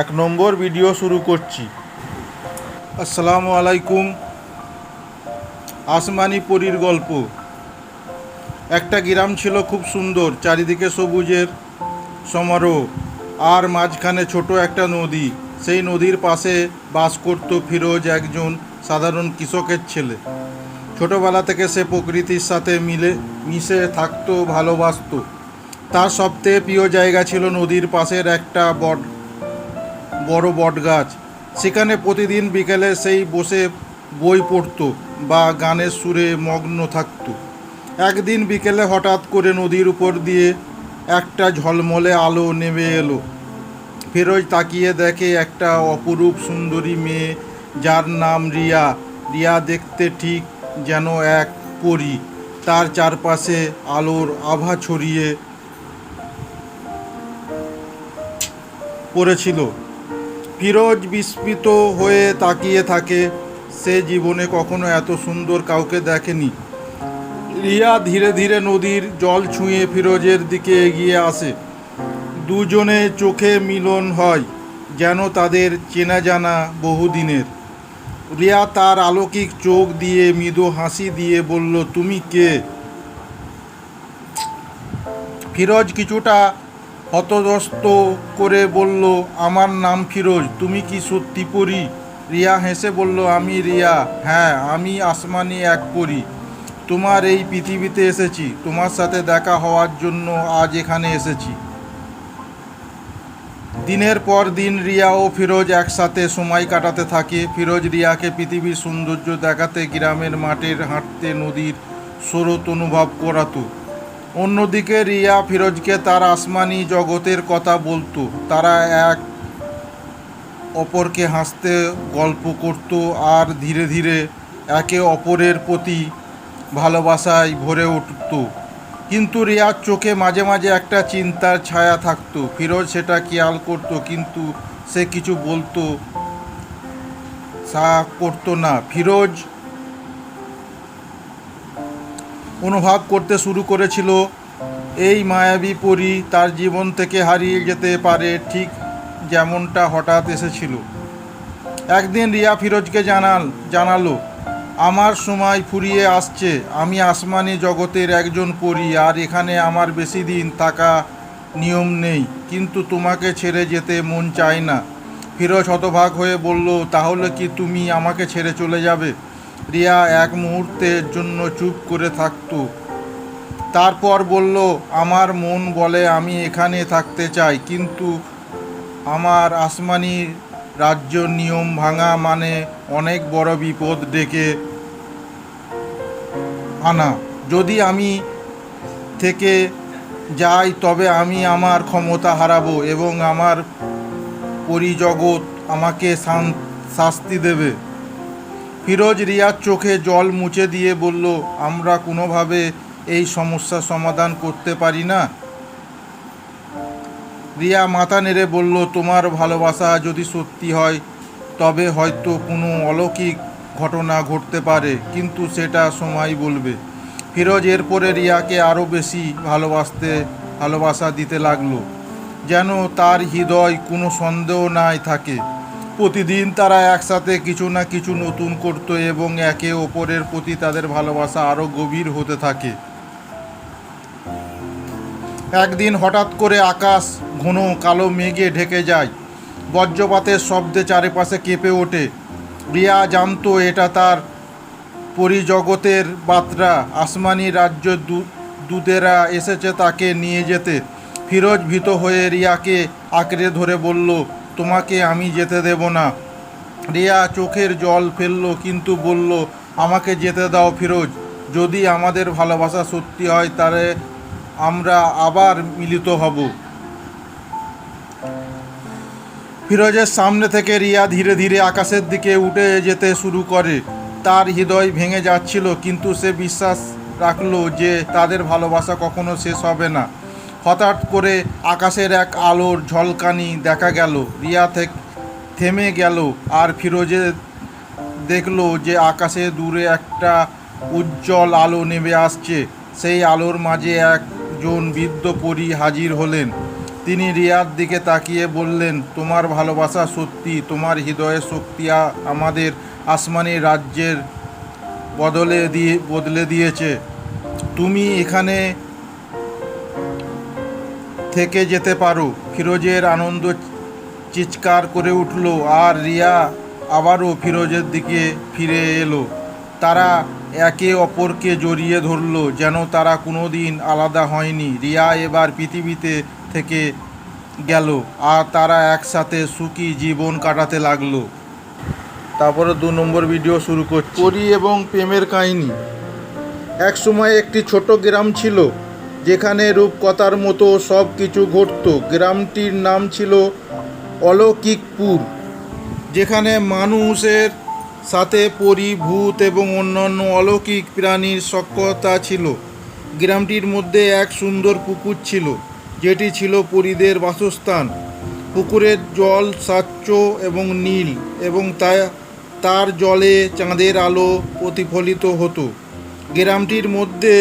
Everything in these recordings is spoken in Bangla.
এক নম্বর ভিডিও শুরু করছি। আসসালামু আলাইকুম। আসমানি পরীর গল্প। একটা গ্রাম ছিল খুব সুন্দর, চারিদিকে সবুজের সমারোহ, আর মাঝখানে ছোট একটা নদী। সেই নদীর পাশে বাস করত ফিরোজ একজন সাধারণ কৃষকের ছেলে। ছোটবেলা থেকে সে প্রকৃতির সাথে মিলে, মিশে থাকতো, ভালোবাসতো। তার সবথেকে প্রিয় জায়গা ছিল নদীর পাশের একটা বট বড় বট গাছ সেখানে প্রতিদিন বিকেলে সেই বসে বই পড়তো বা গানের সুরে মগ্ন থাকতো। একদিন বিকেলে হঠাৎ করে নদীর উপর দিয়ে একটা ঝলমলে আলো নেমে এলো। ফেরোজ তাকিয়ে দেখে একটা অপরূপ সুন্দরী মেয়ে, যার নাম রিয়া। রিয়া দেখতে ঠিক যেন এক পরী। তার চারপাশে আলোর আভা ছড়িয়ে পড়েছিল। ফিরোজ বিস্মিত হয়ে তাকিয়ে থাকে। সে জীবনে কখনো এত সুন্দর কাউকে দেখেনি। রিয়া ধীরে ধীরে নদীর জল ছুঁয়ে ফিরোজের দিকে এগিয়ে আসে। দুজনে চোখে মিলন হয়, যেন তাদের চেনা জানা বহুদিনের। রিয়া তার আলৌকিক চোখ দিয়ে মৃদু হাসি দিয়ে বলল, তুমি কে? ফিরোজ কিছুটা হতদস্ত করে বলল, আমার নাম ফিরোজ, তুমি কি সত্যি পড়ি রিয়া হেসে বলল, আমি রিয়া হ্যাঁ আমি আসমানি এক পড়ি তোমার এই পৃথিবীতে এসেছি, তোমার সাথে দেখা হওয়ার জন্য আজ এখানে এসেছি। দিনের পর দিন রিয়া ও ফিরোজ একসাথে সময় কাটাতে থাকে। ফিরোজ রিয়াকে পৃথিবীর সৌন্দর্য দেখাতে গ্রামের মাঠের হাঁটতে নদীর স্রোত অনুভব করাতো। অন্যদিকে রিয়া ফিরোজকে তার আসমানি জগতের কথা বলতো। তারা এক অপরকে হাসতে গল্প করত আর ধীরে ধীরে একে অপরের প্রতি ভালোবাসায় ভরে উঠত। কিন্তু রিয়ার চোখে মাঝে মাঝে একটা চিন্তার ছায়া থাকতো। ফিরোজ সেটা খেয়াল করতো, কিন্তু সে কিছু বলতো সা করতো না। ফিরোজ অনুভব করতে শুরু করেছিল। এই মায়াবী পরী তার জীবন থেকে হারিয়ে যেতে পারে ঠিক যেমনটা হঠাৎ এসেছিল। একদিন রিয়া ফিরোজকে জানাল, জানালো, আমার সময় ফুরিয়ে আসছে। আমি আসমানি জগতের একজন পড়ি আর এখানে আমার বেশি দিন থাকা নিয়ম নেই, কিন্তু তোমাকে ছেড়ে যেতে মন চায় না। ফিরোজ হতভাগ হয়ে বলল, তাহলে কি তুমি আমাকে ছেড়ে চলে যাবে? রিয়া এক মুহূর্তের জন্য চুপ করে থাকতো। তারপর বলল, আমার মন বলে আমি এখানে থাকতে চাই, কিন্তু আমার আসমানি রাজ্য নিয়ম ভাঙা মানে অনেক বড় বিপদ ডেকে আনা। যদি আমি থেকে যাই, তবে আমি আমার ক্ষমতা হারাবো এবং আমার পরিজগৎ আমাকে শাস্তি দেবে। ফিরোজ রিয়ার চোখে জল মুছে দিয়ে বলল, আমরা কোনোভাবে এই সমস্যার সমাধান করতে পারি না? রিয়া মাথা নেড়ে বলল, তোমার ভালোবাসা যদি সত্যি হয়, তবে হয়তো কোনো অলৌকিক ঘটনা ঘটতে পারে, কিন্তু সেটা সময় বলবে। ফিরোজ এরপরে রিয়াকে আরও বেশি ভালোবাসতে, ভালোবাসা দিতে লাগল, যেন তার হৃদয় কোনো সন্দেহ নাই থাকে। প্রতিদিন তারা একসাথে কিছু না কিছু নতুন করত এবং একে অপরের প্রতি তাদের ভালোবাসা আরও গভীর হতে থাকে। একদিন হঠাৎ করে আকাশ ঘন কালো মেঘে ঢেকে যায়। বজ্রপাতের শব্দে চারিপাশে কেঁপে ওঠে। রিয়া জানতো এটা তার পরিজগতের বার্তা। আসমানি রাজ্য দূ- দূতেরা এসেছে তাকে নিয়ে যেতে। ফিরোজ ভীত হয়ে রিয়াকে আঁকড়ে ধরে বলল তোমাকে আমি যেতে দেব না। রিয়া চোখের জল ফেলল, কিন্তু বলল, আমাকে যেতে দাও ফিরোজ। যদি আমাদের ভালোবাসা সত্যি হয়, তাহলে আমরা আবার মিলিত হব। ফিরোজের সামনে থেকে রিয়া ধীরে ধীরে আকাশের দিকে উঠে যেতে শুরু করে। তার হৃদয় ভেঙে যাচ্ছিল, কিন্তু সে বিশ্বাস রাখল যে তাদের ভালোবাসা কখনো শেষ হবে না। হঠাৎ করে আকাশের এক আলোর ঝলকানি দেখা গেল। রিয়া থেকে থেমে গেল আর ফিরোজে দেখল যে আকাশে দূরে একটা উজ্জ্বল আলো নেমে আসছে। সেই আলোর মাঝে একজন বৃদ্ধ পরী হাজির হলেন। তিনি রিয়ার দিকে তাকিয়ে বললেন, তোমার ভালোবাসা সত্যি, তোমার হৃদয়ের শক্তি আমাদের আসমানি রাজ্যের বদলে দিয়ে বদলে দিয়েছে। তুমি এখানে থেকে যেতে পারো। ফিরোজের আনন্দ চিৎকার করে উঠল আর রিয়া আবারও ফিরোজের দিকে ফিরে এলো। তারা একে অপরকে জড়িয়ে ধরলো যেন তারা কোনো দিন আলাদা হয়নি। রিয়া এবার পৃথিবীতে থেকে গেল আর তারা একসাথে সুখী জীবন কাটাতে লাগল। তারপরে দু নম্বর ভিডিও শুরু করছি। পরি এবং প্রেমের কাহিনী। এক সময় একটি ছোট গ্রাম ছিল। যেখানে রূপকথার মতো সব কিছু ঘটত। গ্রামটির নাম ছিল অলৌকিকপুর, যেখানে মানুষের সাথে পরি ভূত এবং অন্যান্য অলৌকিক প্রাণীর সক্রিয়তা ছিল। গ্রামটির মধ্যে এক সুন্দর পুকুর ছিল, যেটি ছিল পরিদের বাসস্থান। পুকুরের জল স্বচ্ছ এবং নীল এবং তা তার জলে চাঁদের আলো প্রতিফলিত হতো। গ্রামটির মধ্যে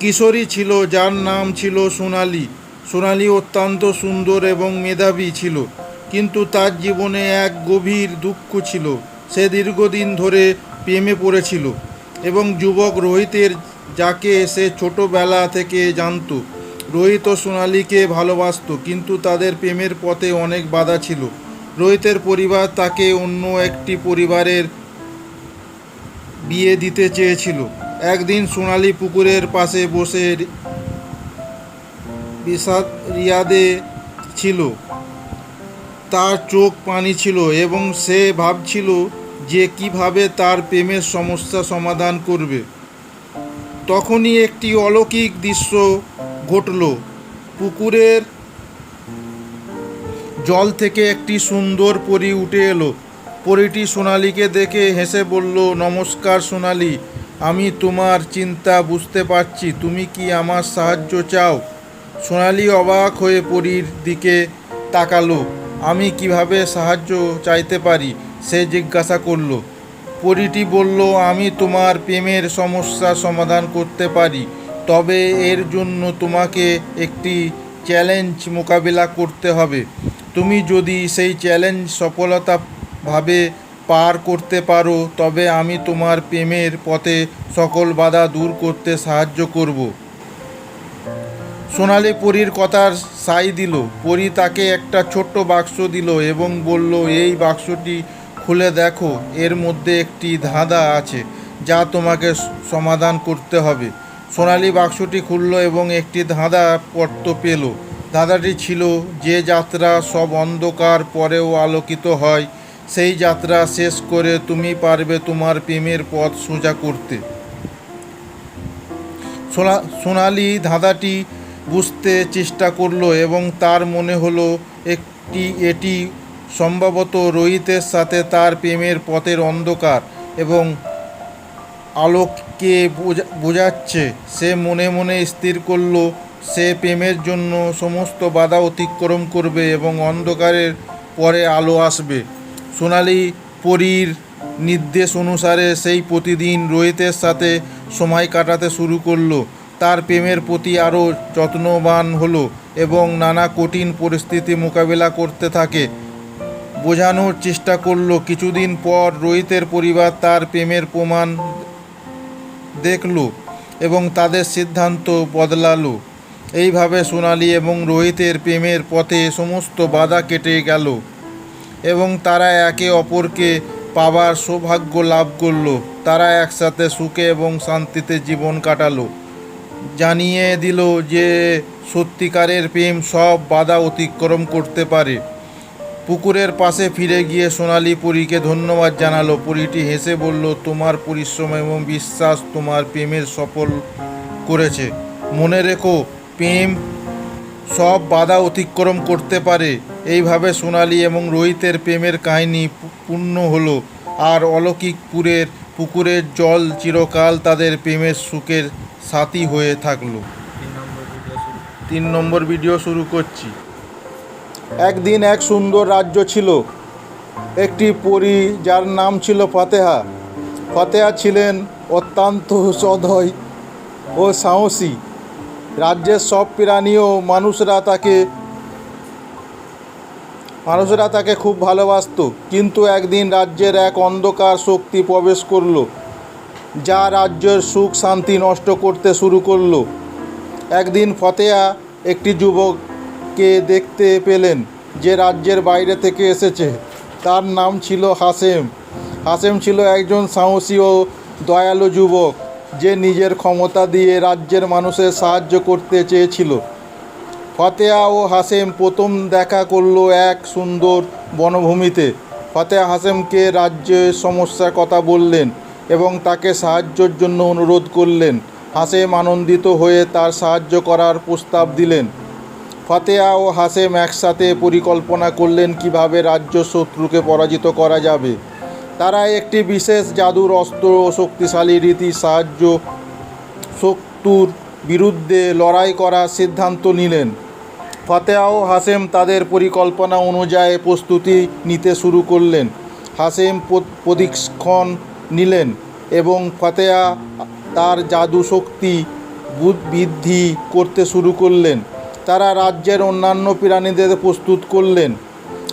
কিশোরী ছিল, যার নাম ছিল সোনালি। সোনালি অত্যন্ত সুন্দর এবং মেধাবী ছিল, কিন্তু তার জীবনে এক গভীর দুঃখ ছিল। সে দীর্ঘদিন ধরে প্রেমে পড়েছিল এবং যুবক রোহিতের, যাকে সে ছোটোবেলা থেকে জানতো, রোহিত ও সোনালিকে ভালোবাসত, কিন্তু তাদের প্রেমের পথে অনেক বাধা ছিল। রোহিতের পরিবার তাকে অন্য একটি পরিবারের বিয়ে দিতে চেয়েছিল। একদিন সোনালি পুকুরের পাশে বসে বিষাদ রিয়াদে ছিল। তার চোখ পানি ছিল এবং সে ভাবছিল যে কীভাবে তার প্রেমের সমস্যা সমাধান করবে। তখনই একটি অলৌকিক দৃশ্য ঘটল। পুকুরের জল থেকে একটি সুন্দর পরী উঠে এলো। পরীটি সোনালিকে দেখে হেসে বলল, নমস্কার সোনালি। আমি তোমার চিন্তা বুঝতে পারছি, তুমি কি আমার সাহায্য চাও? সোনালি অবাক হয়ে পরীর দিকে তাকালো, আমি কীভাবে সাহায্য চাইতে পারি? সে জিজ্ঞাসা করল। পরীটি বলল, আমি তোমার প্রেমের সমস্যা সমাধান করতে পারি, তবে এর জন্য তোমাকে একটি চ্যালেঞ্জ মোকাবিলা করতে হবে। তুমি যদি সেই চ্যালেঞ্জ সফলতাভাবে পার করতে পারো, তবে আমি তোমার প্রেমের পথে সকল বাধা দূর করতে সাহায্য করব। সোনালি পরীর কথার সাই দিল। পরী তাকে একটা ছোট্ট বাক্স দিল এবং বলল, এই বাক্সটি খুলে দেখো, এর মধ্যে একটি ধাঁধা আছে যা তোমাকে সমাধান করতে হবে। সোনালি বাক্সটি খুলল এবং একটি ধাঁধা পত্র পেল। ধাঁধাটি ছিল যে যাত্রা সব অন্ধকার পরেও আলোকিত হয় সেই যাত্রা শেষ করে তুমি পারবে তোমার প্রেমের পথ সোজা করতে। সোনা, সোনালি ধাঁধাটি বুঝতে চেষ্টা করল এবং তার মনে হলো একটি, এটি সম্ভবত রোহিতের সাথে তার প্রেমের পথের অন্ধকার এবং আলোককে বোঝা- বোঝাচ্ছে। সে মনে মনে স্থির করল, সে প্রেমের জন্য সমস্ত বাধা অতিক্রম করবে এবং অন্ধকারের পরে আলো আসবে। সোনালি পরীর নির্দেশ অনুসারে সেই প্রতিদিন রোহিতের সাথে সময় কাটাতে শুরু করল। তার প্রেমের প্রতি আরও যত্নবান হলো এবং নানা কঠিন পরিস্থিতি মোকাবিলা করতে থাকে। বোঝানোর চেষ্টা করল, কিছুদিন পর রোহিতের পরিবার তার প্রেমের প্রমাণ দেখল এবং তাদের সিদ্ধান্ত বদলালো। এইভাবে সোনালি এবং রোহিতের প্রেমের পথে সমস্ত বাধা কেটে গেল। এবং তারা একে অপরকে পাবার সৌভাগ্য লাভ করল। তারা একসাথে সুখে এবং শান্তিতে জীবন কাটালো। জানিয়ে দিল যে, সত্যিকারের প্রেম সব বাধা অতিক্রম করতে পারে। পুকুরের পাশে ফিরে গিয়ে সোনালি পরীকে ধন্যবাদ জানালো। পরীটি হেসে বলল, তোমার পরিশ্রম এবং বিশ্বাস তোমার প্রেমের সফল করেছে। মনে রেখো, প্রেম সব বাধা অতিক্রম করতে পারে। এইভাবে সোনালি এবং রোহিতের প্রেমের কাহিনী পূর্ণ হলো। আর অলৌকিকপুরের পুকুরের জল চিরকাল তাদের প্রেমের সুখের সাথী হয়ে থাকল। তিন নম্বর ভিডিও শুরু করছি। একদিন এক সুন্দর রাজ্য ছিল। একটি পরী যার নাম ছিল ফাতেহা। ফাতেহা ছিলেন অত্যন্ত সদয় ও সাহসী। রাজ্যের সব প্রাণী ও মানুষরা তাকে মানুষরা তাকে খুব ভালোবাসত, কিন্তু একদিন রাজ্যের এক অন্ধকার শক্তি প্রবেশ করল, যা রাজ্যের সুখ শান্তি নষ্ট করতে শুরু করল। একদিন ফতেয়া একটি যুবককে দেখতে পেলেন, যে রাজ্যের বাইরে থেকে এসেছে। তার নাম ছিল হাসেম হাসেম ছিল একজন সাহসী ও দয়ালু যুবক, যে নিজের ক্ষমতা দিয়ে রাজ্যের মানুষের সাহায্য করতে চেয়েছিল। ফতেয়া ও হাসেম প্রথম দেখা করল এক সুন্দর বনভূমিতে। ফতেয়া হাসেমকে রাজ্যের সমস্যার কথা বললেন এবং তাকে সাহায্যের জন্য অনুরোধ করলেন। হাসেম আনন্দিত হয়ে তার সাহায্য করার প্রস্তাব দিলেন। ফতেয়া ও হাসেম একসাথে পরিকল্পনা করলেন কীভাবে রাজ্য শত্রুকে পরাজিত করা যাবে। তারা একটি বিশেষ জাদুর অস্ত্র ও শক্তিশালী রীতি সাহায্য শত্রুর বিরুদ্ধে লড়াই করার সিদ্ধান্ত নিলেন। ফতেয়া ও হাসেম তাদের পরিকল্পনা অনুযায়ী প্রস্তুতি নিতে শুরু করলেন। হাসেম প- প্রশিক্ষণ নিলেন এবং ফতেয়া তার জাদু শক্তি বৃদ্ধি করতে শুরু করলেন। তারা রাজ্যের অন্যান্য প্রাণীদের প্রস্তুত করলেন।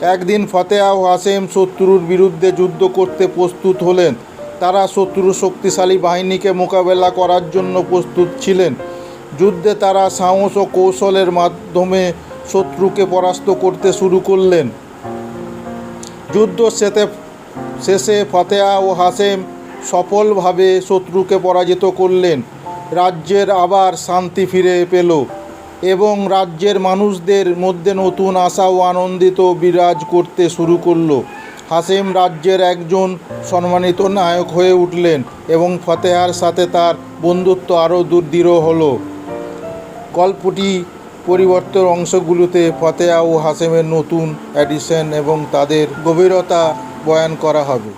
একদিন ফতেয়া ও হাসেম শত্রুর বিরুদ্ধে যুদ্ধ করতে প্রস্তুত হলেন। তারা শত্রুর শক্তিশালী বাহিনীকে মোকাবেলা করার জন্য প্রস্তুত ছিলেন। যুদ্ধে তারা সাহস ও কৌশলের মাধ্যমে শত্রুকে পরাস্ত করতে শুরু করলেন। যুদ্ধ শেষে শেষে ফতেয়া ও হাসেম সফলভাবে শত্রুকে পরাজিত করলেন। রাজ্যের আবার শান্তি ফিরে পেল এবং রাজ্যের মানুষদের মধ্যে নতুন আশা ও আনন্দিত বিরাজ করতে শুরু করল। হাসেম রাজ্যের একজন সম্মানিত নায়ক হয়ে উঠলেন এবং ফতেহার সাথে তার বন্ধুত্ব আরও দৃঢ় হলো। গল্পটি পরিবর্তন অংশগুলোতে ফতেয়া ও হাসেমের নতুন অ্যাডিশন এবং তাদের গভীরতা বয়ান করা হবে।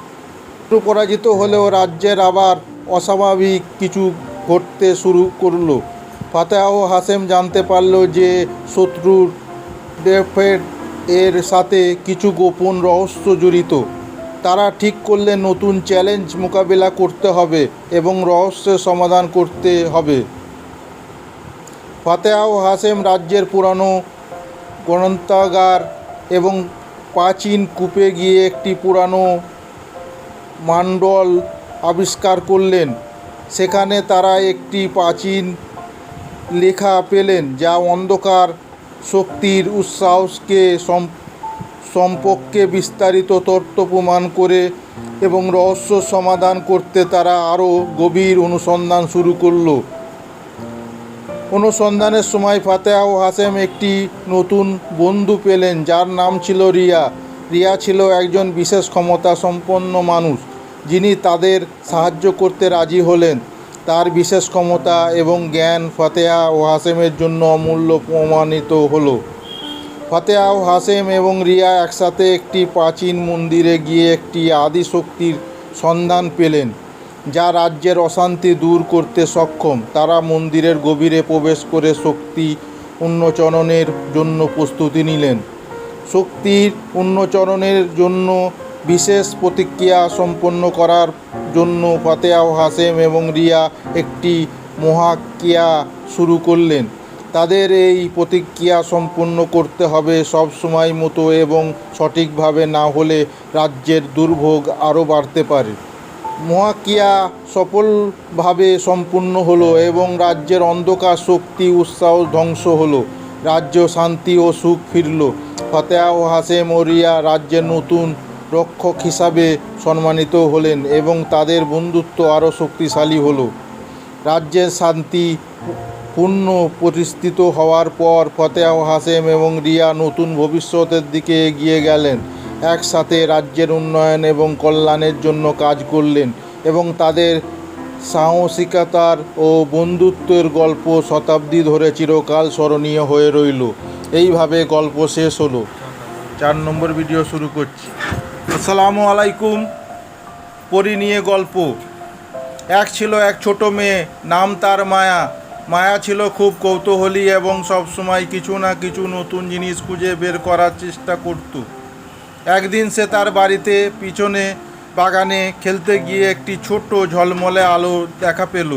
পরাজিত হলেও রাজ্যের আবার অস্বাভাবিক কিছু ঘটতে শুরু করল। ফাতেহা ও হাসেম জানতে পারল যে শত্রুর ডেফেড এর সাথে কিছু গোপন রহস্য জড়িত। তারা ঠিক করলে নতুন চ্যালেঞ্জ মোকাবিলা করতে হবে এবং রহস্যের সমাধান করতে হবে। ফাতেহা ও হাসেম রাজ্যের পুরানো গ্রন্থাগার এবং প্রাচীন কূপে গিয়ে একটি পুরানো মান্ডল আবিষ্কার করলেন। সেখানে তারা একটি প্রাচীন লেখা পেলেন, যা অন্ধকার শক্তির উৎসাহকে সম- সম্পর্কে বিস্তারিত তথ্য প্রমাণ করে এবং রহস্য সমাধান করতে তারা আরও গভীর অনুসন্ধান শুরু করল। অনুসন্ধানের সময় ফাতেহা ও হাসেম একটি নতুন বন্ধু পেলেন, যার নাম ছিল রিয়া। রিয়া ছিল একজন বিশেষ ক্ষমতা সম্পন্ন মানুষ, যিনি তাদের সাহায্য করতে রাজি হলেন। তার বিশেষ ক্ষমতা এবং জ্ঞান ফাতেহা ও হাসেমের জন্য অমূল্য প্রমাণিত হলো। ফাতেহা ও হাসেম এবং রিয়া একসাথে একটি প্রাচীন মন্দিরে গিয়ে একটি আদি শক্তির সন্ধান পেলেন। যা রাজ্যের অশান্তি দূর করতে সক্ষম। তারা মন্দিরের গভীরে প্রবেশ করে শক্তি উন্মোচনের জন্য প্রস্তুতি নিলেন। শক্তির উন্মোচনের জন্য বিশেষ প্রতিক্রিয়া সম্পন্ন করার জন্য ফাতেহা ও হাসেম এবং রিয়া একটি মহাক্রিয়া শুরু করলেন। তাদের এই প্রতিক্রিয়া সম্পন্ন করতে হবে সব সময় মতো এবং সঠিকভাবে না হলে রাজ্যের দুর্ভোগ আরও বাড়তে পারে। মহাক্রিয়া সফলভাবে সম্পূর্ণ হলো এবং রাজ্যের অন্ধকার শক্তি উৎসাহ ধ্বংস হলো। রাজ্য শান্তি ও সুখ ফিরল। ফতেহা ও হাসেম ও রিয়া রাজ্যের নতুন রক্ষক হিসাবে সম্মানিত হলেন এবং তাদের বন্ধুত্ব আরও শক্তিশালী হলো। রাজ্যের শান্তি পূর্ণ প্রতিষ্ঠিত হওয়ার পর ফতেহা ও হাসেম এবং রিয়া নতুন ভবিষ্যতের দিকে এগিয়ে গেলেন। একসাথে রাজ্যের উন্নয়ন এবং কল্যাণের জন্য কাজ করলেন এবং তাদের সাহসিকতার ও বন্ধুত্বের গল্প শতাব্দী ধরে চিরকাল স্মরণীয় হয়ে রইল। এইভাবে গল্প শেষ হলো। চার নম্বর ভিডিও শুরু করছি। আসসালামু আলাইকুম। পরি নিয়ে গল্প। এক ছিল এক ছোট মেয়ে, নাম তার মায়া। মায়া ছিল খুব কৌতূহলী এবং সবসময় কিছু না কিছু নতুন জিনিস খুঁজে বের করার চেষ্টা করত। একদিন সে তার বাড়িতে পিছনে বাগানে খেলতে গিয়ে একটি ছোট ঝলমলে আলো দেখা পেল।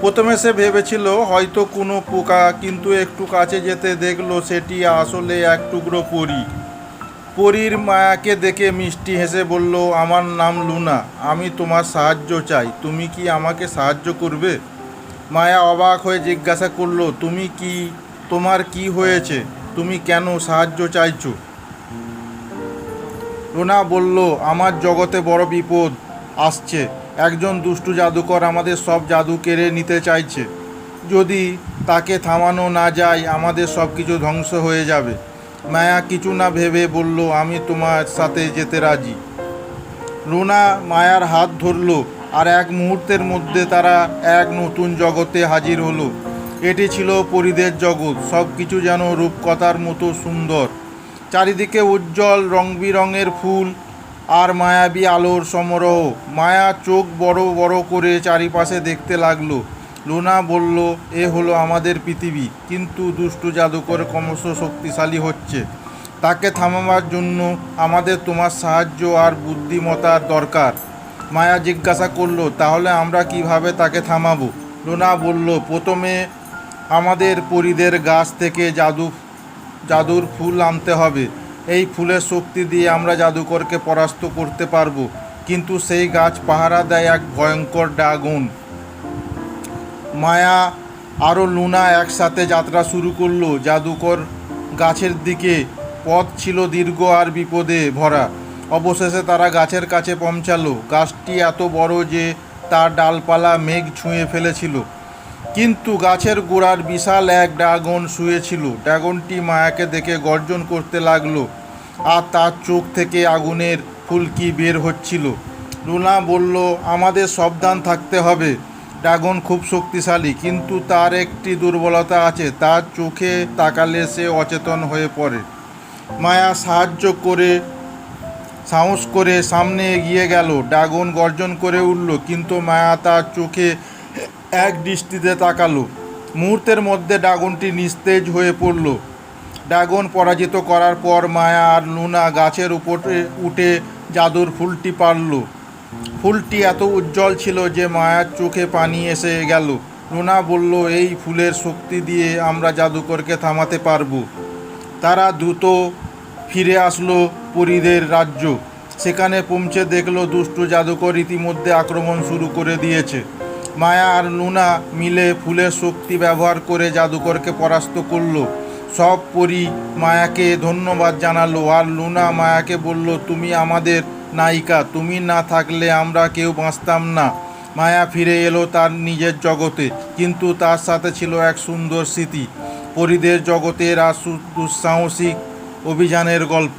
প্রথমে সে ভেবেছিল, হয়তো কোনো পোকা, কিন্তু একটু কাছে যেতে দেখল সেটি আসলে এক টুকরো পরি। পরীর মায়াকে দেখে মিষ্টি হেসে বলল, আমার নাম লুনা, আমি তোমার সাহায্য চাই। তুমি কি আমাকে সাহায্য করবে? মায়া অবাক হয়ে জিজ্ঞাসা করল, তুমি কি, তোমার কি হয়েছে? তুমি কেন সাহায্য চাইছো? রুনা বলল, আমার জগতে বড় বিপদ আসছে। একজন দুষ্টু জাদুকর আমাদের সব জাদু কেড়ে নিতে চাইছে। যদি তাকে থামানো না যায়, আমাদের সব কিছু ধ্বংস হয়ে যাবে। মায়া কিছু না ভেবে বলল, আমি তোমার সাথে যেতে রাজি। রুনা মায়ার হাত ধরলো, আর এক মুহূর্তের মধ্যে তারা এক নতুন জগতে হাজির হলো। এটি ছিল পরিদের জগৎ। সব কিছু যেন রূপকথার মতো সুন্দর। চারিদিকে উজ্জ্বল রং বিরঙের ফুল আর মায়াবী আলোর সমারোহ। মায়া চোখ বড় বড় করে চারিপাশে দেখতে লাগল। লুনা বলল, এ হলো আমাদের পৃথিবী। কিন্তু দুষ্টু জাদুকর ক্রমশ শক্তিশালী হচ্ছে। তাকে থামাবার জন্য আমাদের তোমার সাহায্য আর বুদ্ধিমতার দরকার। মায়া জিজ্ঞাসা করল, তাহলে আমরা কীভাবে তাকে থামাবো? লোনা বলল, প্রথমে আমাদের পরিদের গাছ থেকে জাদু জাদুর ফুল আনতে হবে। এই ফুলের শক্তি দিয়ে আমরা জাদুকরকে পরাস্ত করতে পারব। কিন্তু সেই গাছ পাহারা দেয় এক ভয়ঙ্কর ড্রাগন মায়া আরও লুনা একসাথে যাত্রা শুরু করল। জাদুকর গাছের দিকে পথ ছিল দীর্ঘ আর বিপদে ভরা। অবশেষে তারা গাছের কাছে পৌঁছালো। গাছটি এত বড় যে তার ডালপালা মেঘ ছুঁয়ে ফেলেছিল। কিন্তু গাছের গোড়ার বিশাল এক ড্রাগন শুয়েছিল। ড্রাগনটি মায়াকে দেখে গর্জন করতে লাগল আর তার চোখ থেকে আগুনের ফুলকি বের হচ্ছিল। লুনা বলল, আমাদের সাবধান থাকতে হবে। ড্রাগন খুব শক্তিশালী, কিন্তু তার একটি দুর্বলতা আছে। তার চোখে তাকালে সে অচেতন হয়ে পড়ে। মায়া সাহায্য করে, সাহস করে সামনে এগিয়ে গেল। ড্রাগন গর্জন করে উঠল, কিন্তু মায়া তার চোখে এক দৃষ্টিতে তাকালো। মুহূর্তের মধ্যে ড্রাগনটি নিস্তেজ হয়ে পড়ল। ড্রাগন পরাজিত করার পর মায়া আর লুনা গাছের উপরে উঠে জাদুর ফুলটি পারল ফুলটি এত উজ্জ্বল ছিল যে মায়ার চোখে পানি এসে গেল। লুনা বলল, এই ফুলের শক্তি দিয়ে আমরা জাদুকরকে থামাতে পারব। তারা দ্রুত ফিরে আসলো পরীদের রাজ্য। সেখানে পৌঁছে দেখল দুষ্টু জাদুকর ইতিমধ্যে আক্রমণ শুরু করে দিয়েছে। মায়া আর লুনা মিলে ফুলের শক্তি ব্যবহার করে জাদুকরকে পরাস্ত করল। সব পরি মায়াকে ধন্যবাদ জানালো আর লুনা মায়াকে বলল, তুমি আমাদের নায়িকা, তুমি না থাকলে আমরা কেউ বাঁচতাম না। মায়া ফিরে এলো তার নিজের জগতে, কিন্তু তার সাথে ছিল এক সুন্দর স্মৃতি। পরিদের জগতের আর দুঃসাহসিক অভিযানের গল্প।